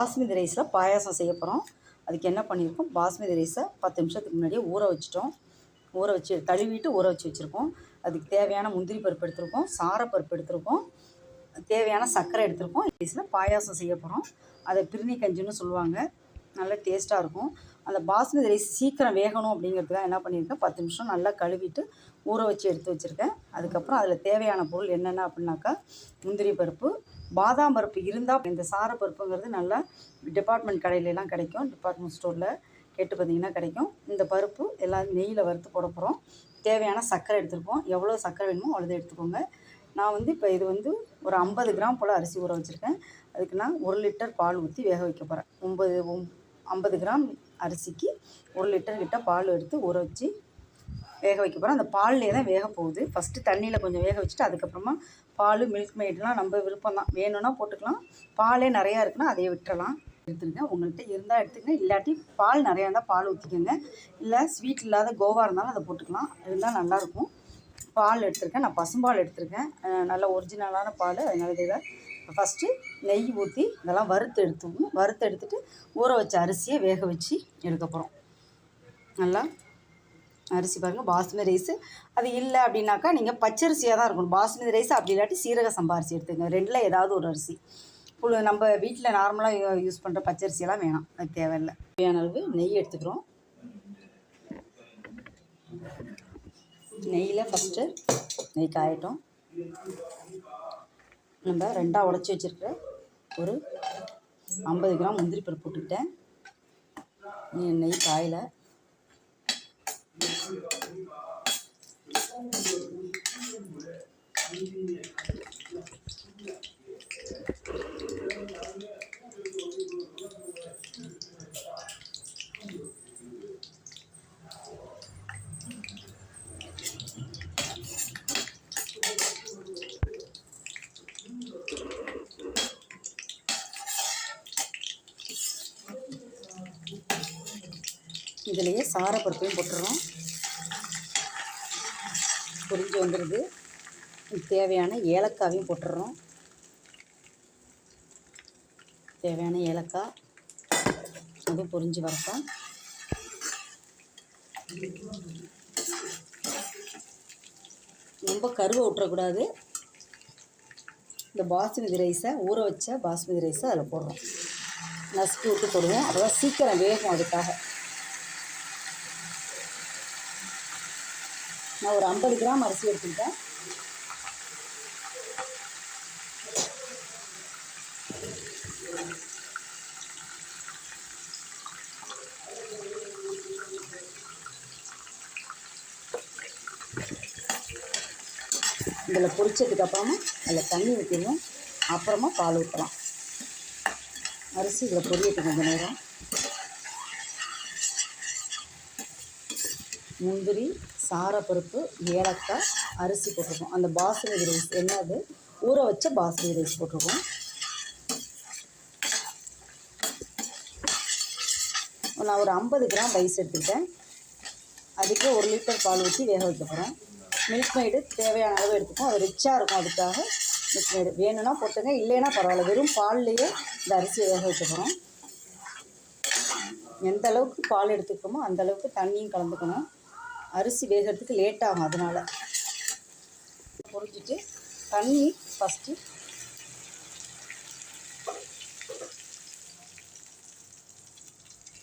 பாஸ்மதி ரைஸில் பாயாசம் செய்ய போகிறோம். அதுக்கு என்ன பண்ணியிருக்கோம்? பாஸ்மதி ரைஸை பத்து நிமிஷத்துக்கு முன்னாடியே ஊற வச்சிட்டோம். ஊற வச்சு கழுவிட்டு ஊற வச்சு வச்சுருக்கோம். அதுக்கு தேவையான முந்திரி பருப்பு எடுத்திருக்கோம் சாரப்பருப்பு எடுத்திருக்கோம் தேவையான சர்க்கரை எடுத்திருக்கோம். ரைஸில் பாயாசம் செய்ய போகிறோம். அதை பிரிணி கஞ்சின்னு சொல்லுவாங்க. நல்ல டேஸ்ட்டாக இருக்கும். அந்த பாஸ்மதி ரைஸ் சீக்கிரம் வேகணும் அப்படிங்கிறதுக்காக என்ன பண்ணியிருக்கேன்? பத்து நிமிஷம் நல்லா கழுவிட்டு ஊற வச்சு எடுத்து வச்சுருக்கேன். அதுக்கப்புறம் அதில் தேவையான பொருள் என்னென்ன அப்படின்னாக்கா முந்திரி பருப்பு பாதாம் பருப்பு இருந்தால் இந்த சாரப்பருப்புங்கிறது நல்லா டிபார்ட்மெண்ட் கடையிலலாம் கிடைக்கும். டிபார்ட்மெண்ட் ஸ்டோரில் கேட்டு பார்த்தீங்கன்னா கிடைக்கும். இந்த பருப்பு எல்லாம் நெய்யில் வறுத்து போட போகிறோம் தேவையான சர்க்கரை எடுத்துருப்போம். எவ்வளோ சர்க்கரை வேணுமோ அவ்வளோ எடுத்துக்கோங்க. நான் வந்து இப்போ இது வந்து ஒரு ஐம்பது கிராம் போல் அரிசி ஊற வச்சுருக்கேன். அதுக்கு நான் ஒரு லிட்டர் பால் ஊற்றி வேக வைக்க போகிறேன் ஒம்பது ஐம்பது கிராம் அரிசிக்கு ஒரு லிட்டர் கிட்ட பால் எடுத்து ஊற வச்சு வேக வைக்க போகிறோம் அந்த பால்லே தான் வேக போகுது. ஃபஸ்ட்டு தண்ணியில் கொஞ்சம் வேக வச்சுட்டு அதுக்கப்புறமா பால் மில்க் மேட்லாம் நம்ம விருப்பம் தான். வேணும்னா போட்டுக்கலாம். பாலே நிறையா இருக்குன்னா அதையே விட்டுறலாம். எடுத்துருங்க. உங்கள்கிட்ட இருந்தால் எடுத்துக்கங்க. இல்லாட்டி பால் நிறையா இருந்தால் பால் ஊற்றிக்கோங்க இல்லை ஸ்வீட் இல்லாத கோவா இருந்தாலும் அதை போட்டுக்கலாம். இருந்தால் நல்லாயிருக்கும் பால் எடுத்திருக்கேன். நான் பசும்பால் எடுத்திருக்கேன். நல்ல ஒரிஜினலான பால். அதனால இதை ஃபஸ்ட்டு நெய் ஊற்றி இதெல்லாம் வறுத்து எடுத்துக்கணும். வறுத்து எடுத்துட்டு ஊற வச்ச அரிசியை வேக வச்சு எடுக்க போகிறோம் நல்லா அரிசி பாருங்கள் பாஸ்மதி ரைஸு. அது இல்லை அப்படின்னாக்கா நீங்கள் பச்சரிசியாக தான் இருக்கணும். பாஸ்மதி ரைஸ் அப்படி இல்லாட்டி சீரக சம்பா அரிசி எடுத்துக்கங்க. ரெண்டில் ஏதாவது ஒரு அரிசி. புழு நம்ம வீட்டில் நார்மலாக யூஸ் பண்ணுற பச்சரிசியெல்லாம் வேணாம். அது தேவையில்லை. தேவையான அளவு நெய் எடுத்துக்கிறோம். நெய்யில் ஃபஸ்ட்டு நெய் காயட்டும். நம்ம ரெண்டாக உடச்சி வச்சுருக்கிற ஒரு ஐம்பது கிராம் முந்திரி பருப்பு போட்டுக்கிட்டேன். நெய் காயலை. இதுலேயே சாரப்பருப்பையும் போட்டுடுறோம் பொரிஞ்சு வந்துடுது தேவையான ஏலக்காவையும் போட்டுடுறோம் தேவையான ஏலக்காய் அதுவும் பொரிஞ்சு வரட்டும். ரொம்ப கருவை விட்டுறக்கூடாது இந்த பாஸ்மதி ரைஸை ஊற வச்ச பாஸ்மதி ரைஸை அதில் போடுறோம். நசுக்கி விட்டு போடுவோம். அப்போ தான் சீக்கிரம் வேகும் அதுக்காக. நான் ஒரு ஐம்பது கிராம் அரிசி எடுத்துக்கிட்டேன். இதில் பொரிச்சதுக்கப்புறமா அதில் தண்ணி ஊற்றிடணும். அப்புறமா பால் ஊற்றலாம். அரிசி இதில் பொரியட்டு கொஞ்சம் நேரம். முந்திரி சாரப்பருப்பு ஏலக்காய் அரிசி போட்டிருக்கோம். அந்த பாஸ்மதி ரைஸ் என்னது? ஊற வச்ச பாஸ்மதி ரைஸ் போட்டிருக்கோம். நான் ஒரு ஐம்பது கிராம் ரைஸ் எடுத்துக்கிட்டேன். அதுக்கு ஒரு லிட்டர் பால் ஊற்றி வேக வைக்க போகிறேன் மில்க் மைடு தேவையான அளவு எடுத்துப்போம் அது ரிச்சாக இருக்கும் அதுக்காக மில்க் மைடு. வேணும்னா போட்டுங்க இல்லைன்னா பரவாயில்ல. வெறும் பால்லையே இந்த அரிசியை வேக வைக்க போகிறோம் எந்த அளவுக்கு பால் எடுத்துக்கோமோ அந்த அளவுக்கு தண்ணியும் கலந்துக்கணும். அரிசி வேகிறதுக்கு லேட் ஆகும் அதனால். பொறிஞ்சிட்டு தண்ணி ஃபஸ்ட்டு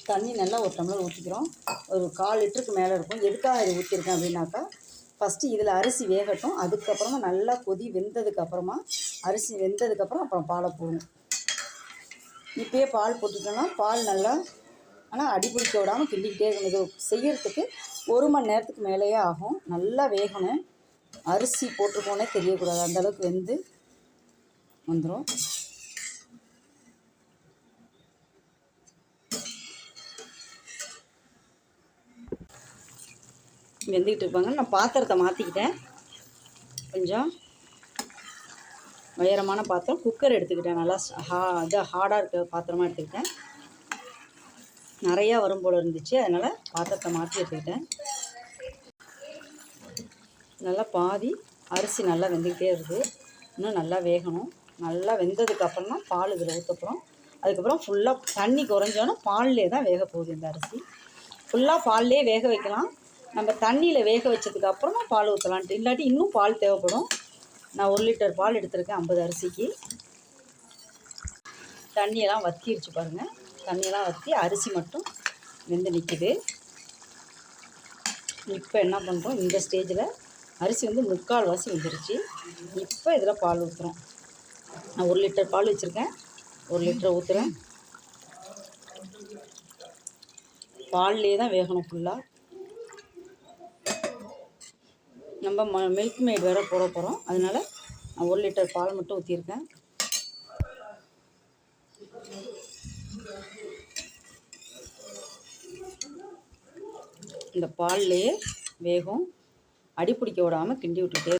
தண்ணி நல்லா ஒரு டம்ளர் ஊற்றிக்கிறோம் ஒரு கால் லிட்டருக்கு மேலே இருக்கும். எதுக்காக இது ஊற்றிருக்கேன் அப்படின்னாக்கா ஃபஸ்ட்டு இதில் அரிசி வேகட்டும். அதுக்கப்புறமா நல்லா கொதி வெந்ததுக்கப்புறமா அரிசி வெந்ததுக்கப்புறம் அப்புறம் பாலை போடணும். இப்போயே பால் போட்டுட்டோம்னா பால் நல்லா ஆனால் அடி பிடிக்க விடாமல் கிண்டிக்கிட்டே இருக்கணும். இது செய்யறதுக்கு ஒரு மணி நேரத்துக்கு மேலேயே ஆகும். நல்லா வேகணும். அரிசி போட்டிருக்கோன்னே தெரியக்கூடாது. அந்தளவுக்கு வெந்து வந்துடும் வெந்துக்கிட்டு இருப்பாங்க. நான் பாத்திரத்தை மாற்றிக்கிட்டேன் கொஞ்சம் உயரமான பாத்திரம். குக்கர் எடுத்துக்கிட்டேன். நல்லா ஹா இதாக ஹார்டாக இருக்க பாத்திரமாக எடுத்துக்கிட்டேன். நிறையா வரும் போல் இருந்துச்சு. அதனால் பாத்திரத்தை மாற்றி எடுத்துக்கிட்டேன் நல்லா பாதி அரிசி நல்லா வெந்துக்கிட்டே இருக்குது இன்னும் நல்லா வேகணும். நல்லா வெந்ததுக்கப்புறம் தான் பால் இதில் ஊற்றப்புறம் அதுக்கப்புறம் ஃபுல்லாக தண்ணி குறைஞ்சோன்னா பால்லே தான் வேக போகுது இந்த அரிசி. ஃபுல்லாக பால்லே வேக வைக்கலாம். நம்ம தண்ணியில் வேக வச்சதுக்கு அப்புறமா பால் ஊற்றலான்ட்டு இல்லாட்டி இன்னும் பால் தேவைப்படும். நான் ஒரு லிட்டர் பால் எடுத்திருக்கேன் ஐம்பது அரிசிக்கு. தண்ணியெல்லாம் வத்திருச்சு பாருங்கள் தண்ணியெல்லாம் வற்றி அரிசி மட்டும் வெந்து நிற்கிது இப்போ என்ன பண்ணுறோம் இந்த ஸ்டேஜில் அரிசி வந்து முக்கால் வாசி வந்துருச்சு. இப்போ இதில் பால் ஊற்றுறோம் நான் ஒரு லிட்டர் பால் வச்சுருக்கேன். ஒரு லிட்டரை ஊற்றுறேன் பால்லே தான் வேகணும் ஃபுல்லாக நம்ம ம மில்க் மேட் வேறு போட போகிறோம் அதனால் நான் ஒரு லிட்டர் பால் மட்டும் ஊற்றிருக்கேன் இந்த பால்லையே வேகும். அடி பிடிக்க விடாமல் கிண்டி விட்டுட்டே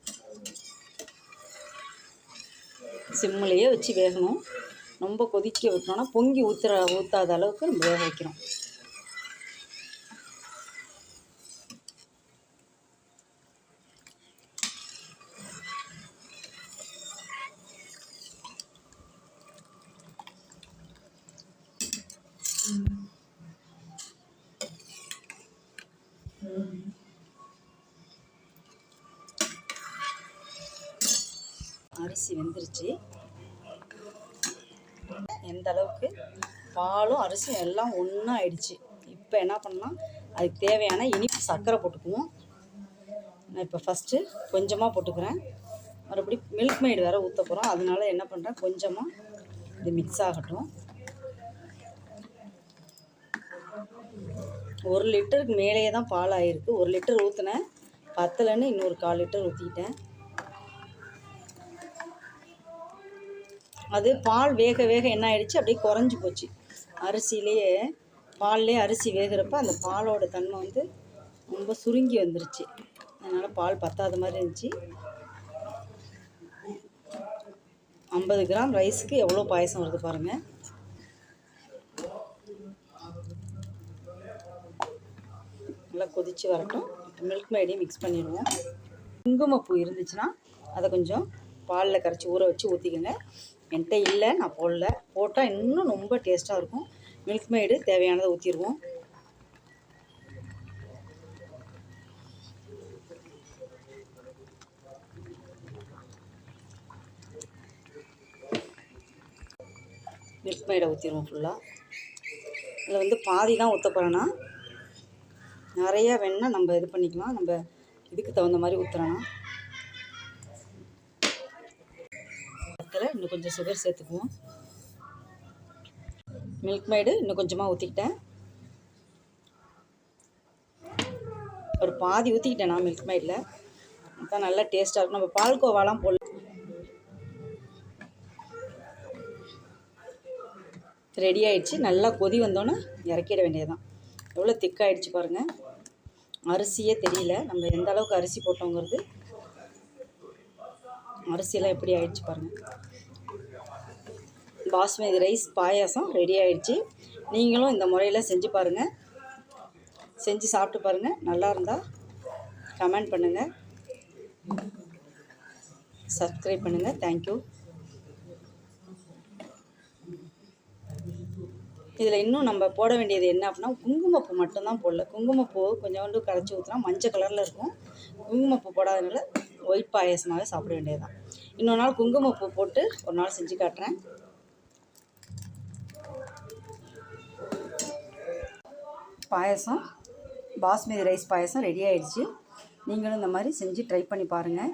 சிம்மிலையே வச்சு வேகணும். ரொம்ப கொதிக்க விட்டோம்னா பொங்கி ஊற்றுற ஊற்றாத அளவுக்கு நம்ம வேக வைக்கிறோம். அரிசி வெந்துருச்சு. எந்த அளவுக்கு? பாலும் அரிசியும் எல்லாம் ஒன்றா ஆயிடுச்சு. இப்போ என்ன பண்ணலாம்? அதுக்கு தேவையான இனிப்பு சர்க்கரை போட்டுக்குவோம். நான் இப்போ ஃபஸ்ட்டு கொஞ்சமாக போட்டுக்கிறேன். மறுபடி மில்க் மைடு வேறு ஊற்ற போகிறோம் அதனால என்ன பண்ணுறேன் கொஞ்சமாக இது மிக்ஸ் ஆகட்டும். ஒரு லிட்டருக்கு மேலேயே தான் பால் ஆகிருக்கு ஒரு லிட்டர் ஊற்றினேன் பத்தலன்னு இன்னொரு கால் லிட்டர் ஊற்றிக்கிட்டேன் அது பால் வேக வேக என்ன ஆயிடுச்சு? அப்படியே குறைஞ்சி போச்சு. அரிசியிலேயே பால்லேயே அரிசி வேகிறப்ப அந்த பாலோட தன்மை வந்து ரொம்ப சுருங்கி வந்துருச்சு. அதனால் பால் பத்தாத மாதிரி இருந்துச்சு. ஐம்பது கிராம் ரைஸுக்கு எவ்வளோ பாயசம் வருது பாருங்கள் நல்லா கொதித்து வரட்டும். மில்க் மேடையும் மிக்ஸ் பண்ணிடுவோம். குங்குமப்பூ இருந்துச்சுன்னா அதை கொஞ்சம் பாலில் கரைச்சி ஊற வச்சு ஊற்றிக்கோங்க என்கிட்ட இல்லை நான் போடல. போட்டால் இன்னும் ரொம்ப டேஸ்ட்டாக இருக்கும். மில்க் மேடு தேவையானதை ஊற்றிடுவோம் மில்க் மேடை ஊற்றிடுவோம் ஃபுல்லாக இதில் வந்து பாதி தான் ஊற்ற போகிறேன்னா நிறையா வேணுன்னா நம்ம இது பண்ணிக்கலாம். நம்ம இதுக்கு தகுந்த மாதிரி ஊற்றுறோன்னா அதில் இன்னும் கொஞ்சம் சுகர் சேர்த்துக்குவோம். மில்க் மேடு இன்னும் கொஞ்சமாக ஊற்றிக்கிட்டேன் ஒரு பாதி ஊற்றிக்கிட்டேன் நான் மில்க் மேடில் அதான் நல்லா டேஸ்ட்டாக இருக்கும். நம்ம பால்கோவாலாம் போடல. ரெடி ஆயிடுச்சு. நல்லா கொதி வந்தோன்னே இறக்கிட வேண்டியதுதான். எவ்வளோ திக்காயிடுச்சு பாருங்கள் அரிசியே தெரியல. நம்ம எந்த அளவுக்கு அரிசி போட்டோங்கிறது. அரிசியெல்லாம் எப்படி ஆயிடுச்சு பாருங்கள் பாஸ்மதி ரைஸ் பாயாசம் ரெடி ஆயிடுச்சு. நீங்களும் இந்த முறையில் செஞ்சு பாருங்கள் செஞ்சு சாப்பிட்டு பாருங்கள் நல்லா இருந்தால் கமெண்ட் பண்ணுங்கள் சப்ஸ்கிரைப் பண்ணுங்கள் தேங்க்யூ இதில் இன்னும் நம்ம போட வேண்டியது என்ன அப்படின்னா குங்குமப்பூ மட்டும்தான் போடல. குங்குமப்பூ கொஞ்சோண்டு கரைச்சி ஊற்றினா மஞ்சள் கலரில் இருக்கும். குங்குமப்பூ போடாதனால ஒயிட் பாயசமாகவே சாப்பிட வேண்டியது தான் இன்னொரு நாள் குங்குமப்பூ போட்டு ஒரு நாள் செஞ்சு காட்டுறேன். பாயசம் பாஸ்மதி ரைஸ் பாயசம் ரெடி ஆகிடுச்சி நீங்களும் இந்த மாதிரி செஞ்சு ட்ரை பண்ணி பாருங்கள்